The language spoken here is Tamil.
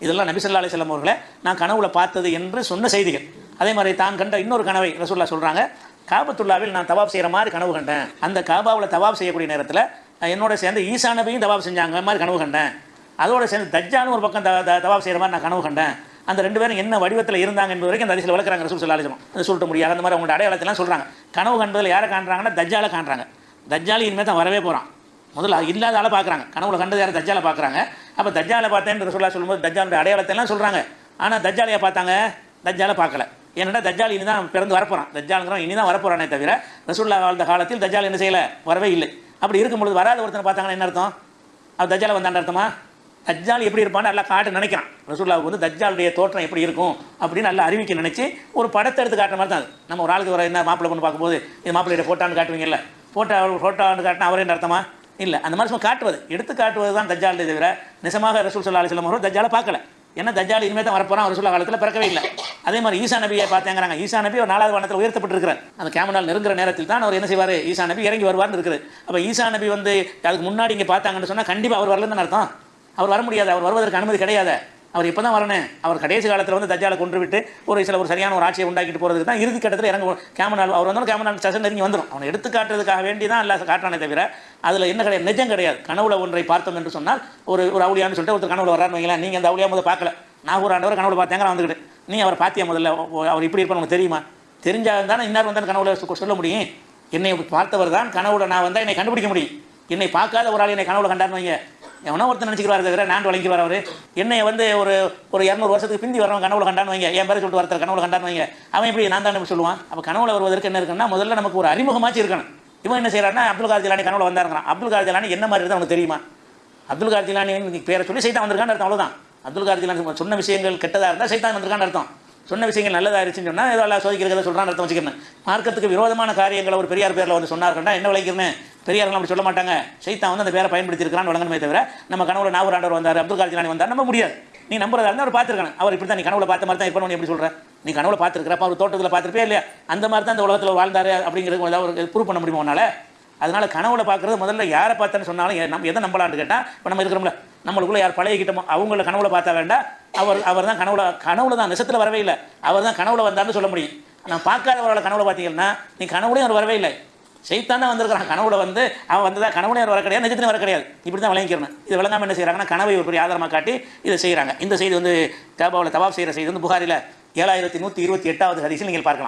இதெல்லாம் நபிசல்லா அலிசல்லம் அவர்களை நான் கனவுல பார்த்தது என்று சொன்ன செய்திகள். அதே மாதிரி தான் கண்ட இன்னொரு கனவை ரசூல்லா சொல்கிறாங்க காபத்துல்லாவில் நான் தவாப் செய்கிற மாதிரி கனவு கண்டேன். அந்த காபாவில் தவாப் செய்யக்கூடிய நேரத்தில் என்னோட சேர்ந்து ஈசா நபியும் தவாப் செஞ்சாங்க மாதிரி கனவு கண்டேன். அதோட சேர்ந்து தஜ்ஜானு ஒரு பக்கம் த- த- தவாப் செய்கிற மாதிரி நான் கனவு கண்டேன். அந்த ரெண்டு பேரும் என்ன வடிவத்தில் இருந்தாங்க என்பது வரைக்கும் அந்த அதிசயில் வளர்க்குறாங்க ரசூல் ஸல்லல்லாஹு அதை வஸல்லம். அது சொல்லிட்டு முடியாது. அந்த மாதிரி அவங்களோட அடையாளத்தெல்லாம் சொல்கிறாங்க கனவு கண்டதில் யாரை காண்றாங்கன்னா தஜ்ஜாலை காண்றாங்க. தஜ்ஜாலி இனிமேல் தான் வரவே போகிறான் முதல்ல இல்லாத ஆளை பார்க்குறாங்க கனவுல கண்டது யாரும் தஜ்ஜாலை பார்க்குறாங்க அப்போ தஜ்ஜாலை பார்த்தேன்னு சொல்லா சொல்லும்போது தஜ்ஜாலுடைய அடையாளத்தெல்லாம் சொல்கிறாங்க ஆனால் தஜ்ஜாலையை பார்த்தாங்க தஜ்ஜாலை பார்க்கல. ஏன்னா தஜ்ஜால் இனி தான் பிறந்து வரப்போகிறான் தஜாலுங்கிறோம் இனி தான் வரப்போகிறானே தவிர ரசுல்லா வாழ்ந்த காலத்தில் தஜ்ஜால் என்ன செய்யலை? வரவே இல்லை. அப்படி இருக்கும்பொழுது வராத ஒருத்தனை பார்த்தாங்கன்னா என்ன அர்த்தம்? அவர் தஜ்ஜாலை வந்தாண்ட அர்த்தமா? தஜ்ஜால் எப்படி இருப்பான்னு நல்லா காட்டு நினைக்கிறான். ரசூல்லாவுக்கு வந்து தஜ்ஜாலுடைய தோற்றம் எப்படி இருக்கும் அப்படின்னு நல்லா அறிவிக்க நினச்சி ஒரு படத்தை எடுத்து காட்டுற மாதிரி தான் அது. நம்ம ஒரு ஆளுக்கு வர என்ன மாப்பிள்ளை பொண்ணு பார்க்கும்போது இது மாப்பிள்ளையோட ஃபோட்டோன்னு காட்டுவீங்கல்ல? ஃபோட்டோ ஃபோட்டோன்னு காட்டினா அவரே என்ன அர்த்தமா? இல்லை அந்த மாதிரி சும்மா காட்டுவது. எடுத்து காட்டுவது தான் தஜ்ஜால் தவிர நிஜமாக ரசூல் சல்லா அலிஸ்லாம் அவர்கள் தஜ்ஜாலை பார்க்கல. ஏன்னா தஜ்ஜால் இனிமேல் தான் வரப்போறான் ரசூல்லா காலத்தில் பிறக்கவே இல்லை. அதே மாதிரி ஈசா நபியை பார்த்தாங்கிறாங்க. ஈசா நபி ஒரு நாலாவது வானத்தில் உயர்த்தப்பட்டிருக்கிறார். அந்த கேமனால் நெருங்குற நேரத்தில் தான் அவர் என்ன செய்வார்? ஈசா நபி இறங்கி வருவார்னு இருக்குது. அப்போ ஈசா நபி வந்து அதுக்கு முன்னாடி இங்கே பார்த்தாங்கன்னு சொன்னால் கண்டிப்பாக அவர் வரலன்னு அர்த்தம். அவர் வர முடியாது அவர் வருவதற்கு அனுமதி கிடையாது. அவர் இப்போ தான் வரணும் அவர் கடைசி காலத்தில் வந்து தஜாலை கொண்டு விட்டு ஒரு சில ஒரு சரியான ஒரு ஆட்சியை உண்டாக்கிட்டு போகிறதுக்கு தான் இறுதி கட்டத்தில் இறங்க கேமனால் அவர் வந்தாலும் கேமனால் ஸ்டேஷன் நெருங்கி வந்துடும் அவனை எடுத்து காட்டுறதுக்காக வேண்டி தான் எல்லாம் காட்டானே தவிர அதில் என்ன கிடையாது? நிஜம் கிடையாது. கனவுல ஒன்றை பார்த்தோம் என்று சொன்னால் ஒரு ஒரு அவுளியான்னு சொல்லிட்டு ஒருத்தர் கனவுல வரான்னு வைங்களேன் நீங்கள் அந்த அவுளியா முதல் பார்க்கல. நான் ஒரு ஆண்டவர் கனவுல பார்த்தேங்கிற வந்துக்கிட்டு நீ அவர் பார்த்தியா முதல்ல? அவர் இப்படி இருப்பான்னு உனக்கு தெரியுமா? தெரிஞ்சால் தானே இன்னார் வந்தால் கனவுல சொ- சொல்ல முடியும். என்னை பார்த்தவர் தான் கனவுல நான் வந்தால் என்னை கண்டுபிடிக்க முடியும். என்னை பார்க்காத ஒரு ஆள் என்னை கனவுல கண்டான்னு வைங்க. எவனோ ஒருத்தர் நினச்சிக்கிறார் தவிர நான் வழங்கிக்குவார் அவர். என்னை வந்து ஒரு ஒரு இரநூறு வருஷத்துக்கு பிந்தி வரவன் கனவுல கண்டான்னு வைங்க. என் பேரை சொல்லிட்டு வரத்தர் கனவுல கண்டான்னு வைங்க. அவன் எப்படி நான் தான் சொல்லுவான்? அப்போ கனவுல வருவதற்கு என்ன இருக்குன்னா முதல்ல நமக்கு ஒரு அறிமுகமாச்சு இருக்கணும். இவன் என்ன செய்யறாருன்னா அப்துல் கார் ஜிலானி கனவுல வந்தாருங்கிறான் அப்துல் கார் ஜிலானி என்ன மாதிரி இருந்தால் அவனுக்கு தெரியுமா? அப்துல் கார் ஜிலானி பேரை சொல்லி சைத்தான் வந்திருக்கான்னு அர்த்தம் அவ்வளோதான் அப்துல் கார் ஜிலானி சொன்ன விஷயங்கள் கெட்டதாக இருந்தால் சைத்தான் வந்திருக்கான்னு அர்த்தம். சொன்ன விஷயங்கள் நல்லதாக இருந்துச்சுன்னு சொன்னால் ஏதோ எல்லாம் சோதிக்கிறத சொல்கிறான்னு அர்த்தம் வச்சுக்கிறேன் மார்க்கத்துக்கு விரோதமான காரியங்களை ஒரு பெரியார் பேரில் வந்து சொன்னார்கண்டா என்ன விளைக்கிறேன் பெரியார்கள் அப்படி சொல்ல மாட்டாங்க. சைத்தான் வந்து அந்த பேரை பயன்படுத்தியிருக்கிறான்னு வழங்கணுமே தவிர நம்ம கனவுல நாகூர் ஆண்டவர் வந்தார் அப்துல் கார் ஜிலானி வந்தார் நம்ம முடியாது. நீ நம்புறதா இருந்தால் அவர் பார்த்துருக்காங்க அவர் இப்படி தான் நீ கனவுல பார்த்த மாதிரி தான் இப்போ எப்படி சொல்ற? நீ கனவுல பார்த்துருக்கிறப்ப அவர் தோட்டத்தில் பார்த்துருப்பே இல்லையா? அந்த மாதிரி தான் இந்த உலகத்தில் வாழ்ந்தாரு அப்படிங்கிறது ஒரு ப்ரூவ் பண்ண முடியுமா உன்னால்? அதனால் கனவுல பார்க்குறது முதல்ல யாரை பார்த்தேன்னு சொன்னாலும் எ- நம்ம எதை நம்பலான்னு கேட்டால் இப்போ நம்ம இருக்கிறோம்ல நம்மளுக்குள்ள யார் பழகிக்கிட்டோமோ அவங்கள கனவுல பார்த்தா வேண்டாம் அவர் அவர் தான் கனவுல கனவுல தான் நிசத்தில் வரவே இல்லை. அவர் தான் கனவுல வந்தார்னு சொல்ல முடியும். நான் பார்க்காதவரோட கனவுல பார்த்தீங்கன்னா நீ கனவுலையும் அவர் வரவே இல்லை. சைத்தான் தான் வந்திருக்கிறான். கனவுல வந்து அவன் வந்ததா கனவுலையும் வர கிடையாது நிஜத்திலையும் வர கிடையாது இப்படி தான் விளங்கிக்கிறேன் இது விளங்காமல் என்ன செய்கிறாங்கன்னா கனவை ஒரு பெரிய ஆதாரமாக காட்டி இதை செய்கிறாங்க இந்த செய்தி வந்து தபாவில் தபாப் செய்கிற செய்தி வந்து புகாரில் ஏழாயிரத்தி நூற்றி இருபத்தி எட்டாவது ஹதீஸில் நீங்கள் பார்க்கலாம்.